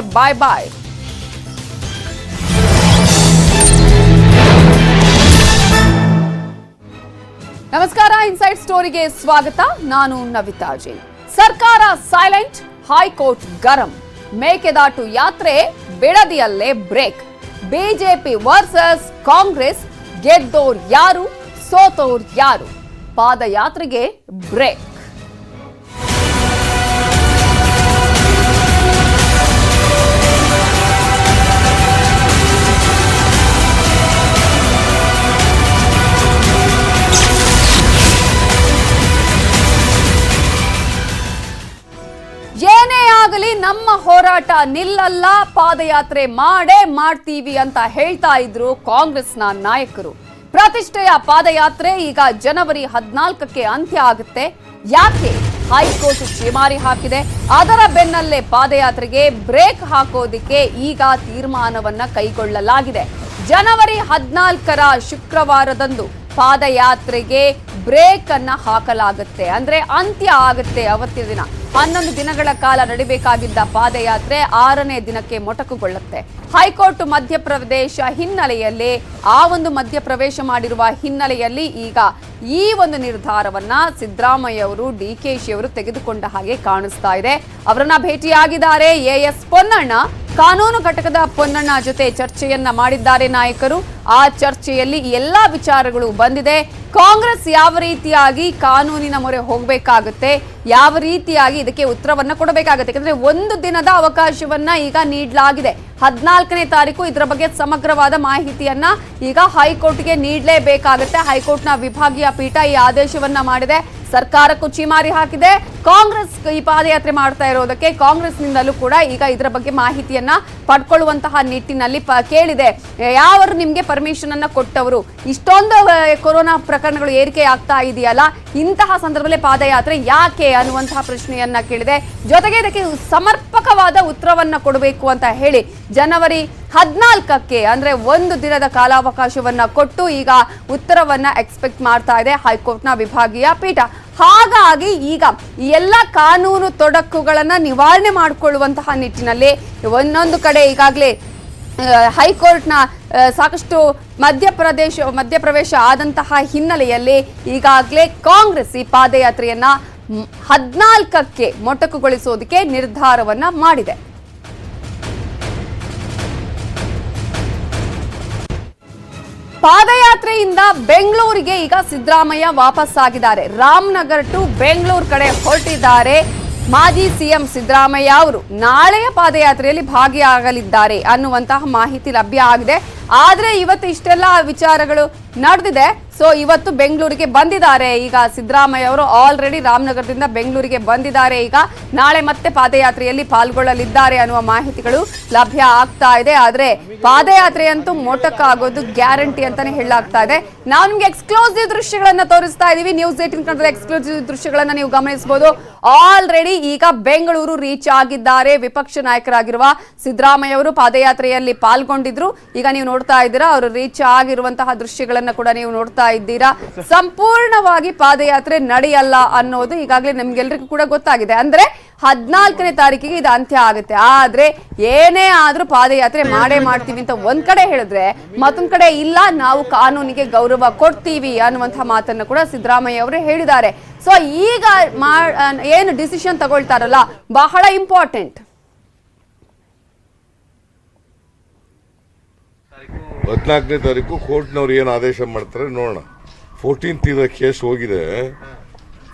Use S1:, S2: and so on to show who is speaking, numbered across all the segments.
S1: ಬಾಯ್ ಬಾಯ್ ನಮಸ್ಕಾರ ಇನ್ಸೈಡ್ ಸ್ಟೋರಿಗೆ ಸ್ವಾಗತ. ನಾನು ನವಿತಾ ಜೈನ್. ಸರ್ಕಾರ ಸೈಲೆಂಟ್ ಹೈಕೋರ್ಟ್ ಗರಂ. ಮೇಕೆದಾಟು ಯಾತ್ರೆ ಬಿಡದಿಯಲ್ಲೇ ಬ್ರೇಕ್ ಬಿಜೆಪಿ ವರ್ಸಸ್ ಕಾಂಗ್ರೆಸ್ ಗೆದ್ದೋರ್ ಯಾರು, ಸೋತೋರ್ ಯಾರು? ಪಾದಯಾತ್ರೆಗೆ ಬ್ರೇಕ್ ನಮ್ಮ ಹೋರಾಟ ನಿಲ್ಲಲ್ಲ, ಪಾದಯಾತ್ರೆ ಮಾಡೇ ಮಾಡ್ತೀವಿ ಅಂತ ಹೇಳ್ತಾ ಇದ್ರು ಕಾಂಗ್ರೆಸ್ನ ನಾಯಕರು. ಪ್ರತಿಷ್ಠೆಯ ಪಾದಯಾತ್ರೆ ಈಗ ಜನವರಿ ಹದಿನಾಲ್ಕಕ್ಕೆ ಅಂತ್ಯ ಆಗುತ್ತೆ. ಯಾಕೆ ಹೈಕೋರ್ಟ್ ಚೀಮಾರಿ ಹಾಕಿದೆ? ಅದರ ಬೆನ್ನಲ್ಲೇ ಪಾದಯಾತ್ರೆಗೆ ಬ್ರೇಕ್ ಹಾಕೋದಿಕ್ಕೆ ಈಗ ತೀರ್ಮಾನವನ್ನ ಕೈಗೊಳ್ಳಲಾಗಿದೆ. ಜನವರಿ ಹದಿನಾಲ್ಕರ ಶುಕ್ರವಾರದಂದು ಪಾದಯಾತ್ರೆಗೆ ಬ್ರೇಕ್ ಅನ್ನ ಹಾಕಲಾಗುತ್ತೆ. ಅಂದ್ರೆ ಅಂತ್ಯ ಆಗುತ್ತೆ ಅವತ್ತಿನ ದಿನ. ಹನ್ನೊಂದು ದಿನಗಳ ಕಾಲ ನಡಿಬೇಕಾಗಿದ್ದ ಪಾದಯಾತ್ರೆ ಆರನೇ ದಿನಕ್ಕೆ ಮೊಟಕುಗೊಳ್ಳುತ್ತೆ. ಹೈಕೋರ್ಟ್ ಮಧ್ಯಪ್ರದೇಶ ಹಿನ್ನೆಲೆಯಲ್ಲಿ, ಆ ಒಂದು ಮಧ್ಯಪ್ರವೇಶ ಮಾಡಿರುವ ಹಿನ್ನೆಲೆಯಲ್ಲಿ ಈಗ ಈ ಒಂದು ನಿರ್ಧಾರವನ್ನ ಸಿದ್ದರಾಮಯ್ಯ ಅವರು ಡಿ ಕೆ ಅವರು ತೆಗೆದುಕೊಂಡ ಹಾಗೆ ಕಾಣಿಸ್ತಾ ಇದೆ. ಅವರನ್ನ ಭೇಟಿಯಾಗಿದ್ದಾರೆ ಎ ಎಸ್ ಪೊನ್ನಣ್ಣ. ಕಾನೂನು ಘಟಕದ ಪೊನ್ನಣ್ಣ ಜೊತೆ ಚರ್ಚೆಯನ್ನ ಮಾಡಿದ್ದಾರೆ ನಾಯಕರು. ಆ ಚರ್ಚೆಯಲ್ಲಿ ಎಲ್ಲ ವಿಚಾರಗಳು ಬಂದಿದೆ. ಕಾಂಗ್ರೆಸ್ ಯಾವ ರೀತಿಯಾಗಿ ಕಾನೂನಿನ ಮೊರೆ ಹೋಗಬೇಕಾಗುತ್ತೆ, ಯಾವ ರೀತಿಯಾಗಿ ಇದಕ್ಕೆ ಉತ್ತರವನ್ನ ಕೊಡಬೇಕಾಗುತ್ತೆ, ಯಾಕಂದ್ರೆ ಒಂದು ದಿನದ ಅವಕಾಶವನ್ನ ಈಗ ನೀಡಲಾಗಿದೆ. ಹದಿನಾಲ್ಕನೇ ತಾರೀಕು ಇದರ ಬಗ್ಗೆ ಸಮಗ್ರವಾದ ಮಾಹಿತಿಯನ್ನ ಈಗ ಹೈಕೋರ್ಟ್ಗೆ ನೀಡಲೇಬೇಕಾಗುತ್ತೆ. ಹೈಕೋರ್ಟ್ನ ವಿಭಾಗೀಯ ಪೀಠ ಈ ಆದೇಶವನ್ನ ಮಾಡಿದೆ. ಸರ್ಕಾರಕ್ಕೂ ಚೀಮಾರಿ ಹಾಕಿದೆ. ಕಾಂಗ್ರೆಸ್ ಈ ಪಾದಯಾತ್ರೆ ಮಾಡ್ತಾ ಇರೋದಕ್ಕೆ ಕಾಂಗ್ರೆಸ್ನಿಂದಲೂ ಕೂಡ ಈಗ ಇದರ ಬಗ್ಗೆ ಮಾಹಿತಿಯನ್ನ ಪಡ್ಕೊಳ್ಳುವಂತಹ ನಿಟ್ಟಿನಲ್ಲಿ ಕೇಳಿದೆ. ಯಾವರು ನಿಮ್ಗೆ ಪರ್ಮಿಷನ್ ಅನ್ನ ಕೊಟ್ಟವರು. ಇಷ್ಟೊಂದು ಕೊರೋನಾ ಪ್ರಕರಣಗಳು ಏರಿಕೆ ಆಗ್ತಾ ಇದೆಯಲ್ಲ? ಇಂತಹ ಸಂದರ್ಭದಲ್ಲಿ ಪಾದಯಾತ್ರೆ ಯಾಕೆ ಅನ್ನುವಂತಹ ಪ್ರಶ್ನೆಯನ್ನ ಕೇಳಿದೆ. ಜೊತೆಗೆ ಇದಕ್ಕೆ ಸಮರ್ಪಕವಾದ ಉತ್ತರವನ್ನ ಕೊಡಬೇಕು ಅಂತ ಹೇಳಿ ಜನವರಿ ಹದಿನಾಲ್ಕಕ್ಕೆ, ಅಂದ್ರೆ ಒಂದು ದಿನದ ಕಾಲಾವಕಾಶವನ್ನ ಕೊಟ್ಟು ಈಗ ಉತ್ತರವನ್ನ ಎಕ್ಸ್ಪೆಕ್ಟ್ ಮಾಡ್ತಾ ಇದೆ ಹೈಕೋರ್ಟ್ನ ವಿಭಾಗೀಯ ಪೀಠ. ಹಾಗಾಗಿ ಈಗ ಎಲ್ಲ ಕಾನೂನು ತೊಡಕುಗಳನ್ನ ನಿವಾರಣೆ ಮಾಡಿಕೊಳ್ಳುವಂತಹ ನಿಟ್ಟಿನಲ್ಲಿ ಒಂದೊಂದು ಕಡೆ ಈಗಾಗಲೇ ಹೈಕೋರ್ಟ್ನ ಸಾಕಷ್ಟು ಮಧ್ಯಪ್ರದೇಶ, ಮಧ್ಯಪ್ರವೇಶ ಆದಂತಹ ಹಿನ್ನೆಲೆಯಲ್ಲಿ ಈಗಾಗಲೇ ಕಾಂಗ್ರೆಸ್ ಈ ಪಾದಯಾತ್ರೆಯನ್ನ ಹದ್ನಾಲ್ಕಕ್ಕೆ ಮೊಟಕುಗೊಳಿಸೋದಕ್ಕೆ ನಿರ್ಧಾರವನ್ನ ಮಾಡಿದೆ. ಪಾದಯಾತ್ರೆಯಿಂದ ಬೆಂಗಳೂರಿಗೆ ಈಗ ಸಿದ್ದರಾಮಯ್ಯ ವಾಪಸ್ ಆಗಿದ್ದಾರೆ ರಾಮನಗರ್ ಟು ಬೆಂಗಳೂರು ಕಡೆ ಹೊರಟಿದ್ದಾರೆ. ಮಾಜಿ ಸಿಎಂ ಸಿದ್ದರಾಮಯ್ಯ ಅವರು ನಾಳೆಯ ಪಾದಯಾತ್ರೆಯಲ್ಲಿ ಭಾಗಿಯಾಗಲಿದ್ದಾರೆ ಅನ್ನುವಂತಹ ಮಾಹಿತಿ ಲಭ್ಯ ಆಗಿದೆ. ಆದರೆ ಇವತ್ತು ಇಷ್ಟೆಲ್ಲ ವಿಚಾರಗಳು ನಡೆದಿದೆ. ಸೊ ಇವತ್ತು ಬೆಂಗಳೂರಿಗೆ ಬಂದಿದ್ದಾರೆ. ಈಗ ಸಿದ್ದರಾಮಯ್ಯ ಅವರು ಆಲ್ರೆಡಿ ರಾಮನಗರದಿಂದ ಬೆಂಗಳೂರಿಗೆ ಬಂದಿದ್ದಾರೆ. ಈಗ ನಾಳೆ ಮತ್ತೆ ಪಾದಯಾತ್ರೆಯಲ್ಲಿ ಪಾಲ್ಗೊಳ್ಳಲಿದ್ದಾರೆ ಅನ್ನುವ ಮಾಹಿತಿಗಳು ಲಭ್ಯ ಆಗ್ತಾ ಇದೆ. ಆದರೆ ಪಾದಯಾತ್ರೆಯಂತೂ ಅಂತೂ ಮೊಟಕ ಆಗೋದು ಗ್ಯಾರಂಟಿ ಅಂತಾನೆ ಹೇಳಲಾಗ್ತಾ ಇದೆ. ನಾವು ನಿಮ್ಗೆ ಎಕ್ಸ್ಕ್ಲೂಸಿವ್ ದೃಶ್ಯಗಳನ್ನ ತೋರಿಸ್ತಾ ಇದೀವಿ. ನ್ಯೂಸ್ ಏಟಿನ್ ಕನ್ನಡದ ಎಕ್ಸ್ಕ್ಲೂಸಿವ್ ದೃಶ್ಯಗಳನ್ನ ನೀವು ಗಮನಿಸಬಹುದು ಆಲ್ರೆಡಿ ಈಗ ಬೆಂಗಳೂರು ರೀಚ್ ಆಗಿದ್ದಾರೆ. ವಿಪಕ್ಷ ನಾಯಕರಾಗಿರುವ ಸಿದ್ದರಾಮಯ್ಯ ಅವರು ಪಾದಯಾತ್ರೆಯಲ್ಲಿ ಪಾಲ್ಗೊಂಡಿದ್ರು. ಈಗ ನೀವು ನೋಡ್ತಾ ಇದ್ದೀರಾ, ಅವರು ರೀಚ್ ಆಗಿರುವಂತಹ ದೃಶ್ಯಗಳನ್ನ ಕೂಡ ನೀವು ನೋಡ್ತಾ ಇದ್ದೀರಾ? ಸಂಪೂರ್ಣವಾಗಿ ಪಾದಯಾತ್ರೆ ನಡೆಯಲ್ಲ ಅನ್ನೋದು ಈಗಾಗಲೇ ನಮ್ಗೆಲ್ರಿಗೂ ಕೂಡ ಗೊತ್ತಾಗಿದೆ. ಅಂದ್ರೆ ಹದಿನಾಲ್ಕನೇ ತಾರೀಕಿಗೆ ಇದು ಅಂತ್ಯ ಆಗುತ್ತೆ. ಆದ್ರೆ ಏನೇ ಆದ್ರೂ ಪಾದಯಾತ್ರೆ ಮಾಡೇ ಮಾಡ್ತೀವಿ ಅಂತ ಒಂದ್ ಕಡೆ ಹೇಳಿದ್ರೆ ಮತ್ತೊಂದ್ ಕಡೆ ಇಲ್ಲ, ನಾವು ಕಾನೂನಿಗೆ ಗೌರವ ಕೊಡ್ತೀವಿ ಅನ್ನುವಂತಹ ಮಾತನ್ನ ಕೂಡ ಸಿದ್ದರಾಮಯ್ಯ ಅವರು ಹೇಳಿದ್ದಾರೆ. ಸೊ ಈಗ ಏನು ಡಿಸಿಷನ್ ತಗೊಳ್ತಾರಲ್ಲ, ಬಹಳ ಇಂಪಾರ್ಟೆಂಟ್
S2: ಹದಿನಾಲ್ಕನೇ ತಾರೀಕು ಕೋರ್ಟ್ನವ್ರು ಏನು ಆದೇಶ ಮಾಡ್ತಾರೆ ನೋಡೋಣ. ಫೋರ್ಟೀನ್ತ್ ಇರೋ ಕೇಸ್ ಹೋಗಿದೆ.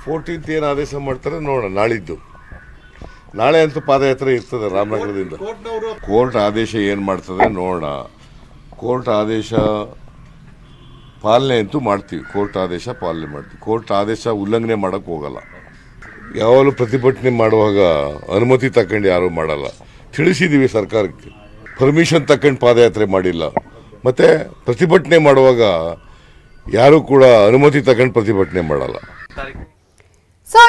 S2: ಫೋರ್ಟೀನ್ತ್ ಏನು ಆದೇಶ ಮಾಡ್ತಾರೆ ನೋಡೋಣ, ನಾಳಿದ್ದು. ನಾಳೆ ಅಂತೂ ಪಾದಯಾತ್ರೆ ಇರ್ತದೆ ರಾಮನಗರದಿಂದ. ಕೋರ್ಟ್ ಆದೇಶ ಏನು ಮಾಡ್ತದೆ ನೋಡೋಣ. ಕೋರ್ಟ್ ಆದೇಶ ಪಾಲನೆ ಅಂತೂ ಮಾಡ್ತೀವಿ. ಕೋರ್ಟ್ ಆದೇಶ ಪಾಲನೆ ಮಾಡ್ತೀವಿ. ಕೋರ್ಟ್ ಆದೇಶ ಉಲ್ಲಂಘನೆ ಮಾಡೋಕ್ಕೆ ಹೋಗಲ್ಲ. ಯಾವಾಗಲೂ ಪ್ರತಿಭಟನೆ ಮಾಡುವಾಗ ಅನುಮತಿ ತಕೊಂಡು ಯಾರೂ ಮಾಡಲ್ಲ. ತಿಳಿಸಿದ್ದೀವಿ ಸರ್ಕಾರಕ್ಕೆ. ಪರ್ಮಿಷನ್ ತಕೊಂಡು ಪಾದಯಾತ್ರೆ ಮಾಡಿಲ್ಲ. ಮತ್ತೆ ಪ್ರತಿಭಟನೆ ಮಾಡುವಾಗ ಯಾರೂ ಕೂಡ ಅನುಮತಿ ತಗೊಂಡು ಪ್ರತಿಭಟನೆ ಮಾಡಲ್ಲ.
S1: ಸೊ